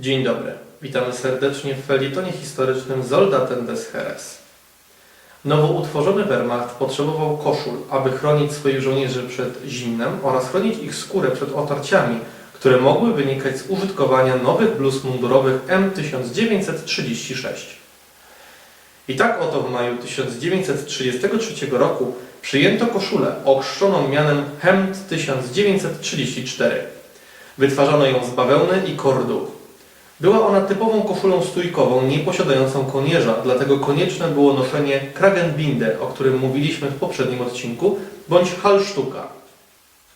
Dzień dobry. Witamy serdecznie w felietonie historycznym Soldaten des Heeres. Nowo utworzony Wehrmacht potrzebował koszul, aby chronić swoich żołnierzy przed zimnem oraz chronić ich skórę przed otarciami, które mogły wynikać z użytkowania nowych bluz mundurowych M1936. I tak oto w maju 1933 roku przyjęto koszulę ochrzczoną mianem Hemd 1934. Wytwarzano ją z bawełny i kordu. Była ona typową koszulą stójkową, nie posiadającą kołnierza, dlatego konieczne było noszenie Kragenbinde, o którym mówiliśmy w poprzednim odcinku, bądź halsztuka.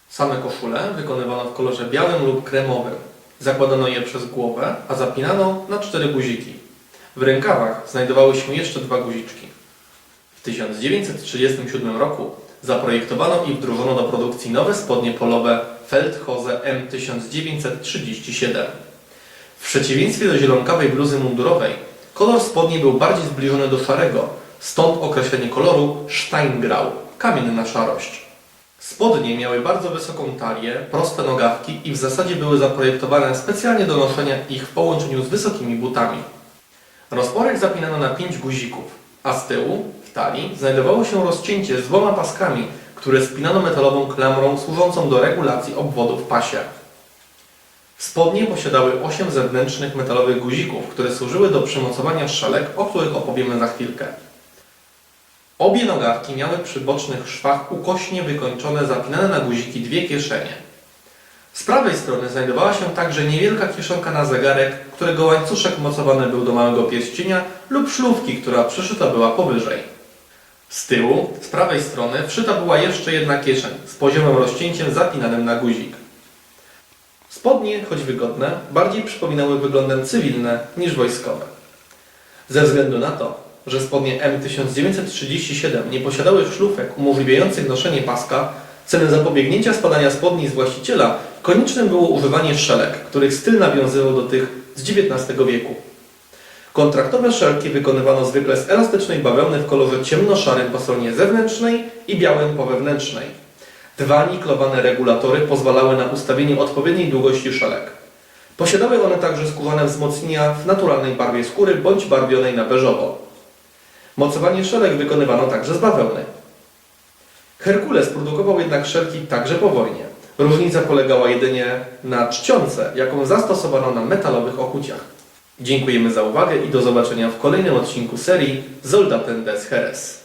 Same koszule wykonywano w kolorze białym lub kremowym. Zakładano je przez głowę, a zapinano na cztery guziki. W rękawach znajdowały się jeszcze dwa guziczki. W 1937 roku zaprojektowano i wdrożono do produkcji nowe spodnie polowe Feldhose M1937. W przeciwieństwie do zielonkawej bluzy mundurowej, kolor spodni był bardziej zbliżony do szarego, stąd określenie koloru Steingrau, kamienna szarość. Spodnie miały bardzo wysoką talię, proste nogawki i w zasadzie były zaprojektowane specjalnie do noszenia ich w połączeniu z wysokimi butami. Rozporek zapinano na pięć guzików, a z tyłu, w talii, znajdowało się rozcięcie z dwoma paskami, które spinano metalową klamrą służącą do regulacji obwodu w pasie. Spodnie posiadały 8 zewnętrznych metalowych guzików, które służyły do przymocowania szelek, o których opowiemy za chwilkę. Obie nogawki miały przy bocznych szwach ukośnie wykończone, zapinane na guziki dwie kieszenie. Z prawej strony znajdowała się także niewielka kieszonka na zegarek, którego łańcuszek mocowany był do małego pierścienia lub szlówki, która przyszyta była powyżej. Z tyłu, z prawej strony, wszyta była jeszcze jedna kieszeń z poziomym rozcięciem zapinanym na guzik. Spodnie, choć wygodne, bardziej przypominały wyglądem cywilne niż wojskowe. Ze względu na to, że spodnie M1937 nie posiadały szlufek umożliwiających noszenie paska, celem zapobiegnięcia spadania spodni z właściciela konieczne było używanie szelek, których styl nawiązywał do tych z XIX wieku. Kontraktowe szelki wykonywano zwykle z elastycznej bawełny w kolorze ciemnoszarym po stronie zewnętrznej i białym po wewnętrznej. Dwa niklowane regulatory pozwalały na ustawienie odpowiedniej długości szelek. Posiadały one także skórzane wzmocnienia w naturalnej barwie skóry bądź barwionej na beżowo. Mocowanie szelek wykonywano także z bawełny. Herkules produkował jednak szelki także po wojnie. Różnica polegała jedynie na czcionce, jaką zastosowano na metalowych okuciach. Dziękujemy za uwagę i do zobaczenia w kolejnym odcinku serii Soldaten des Heeres.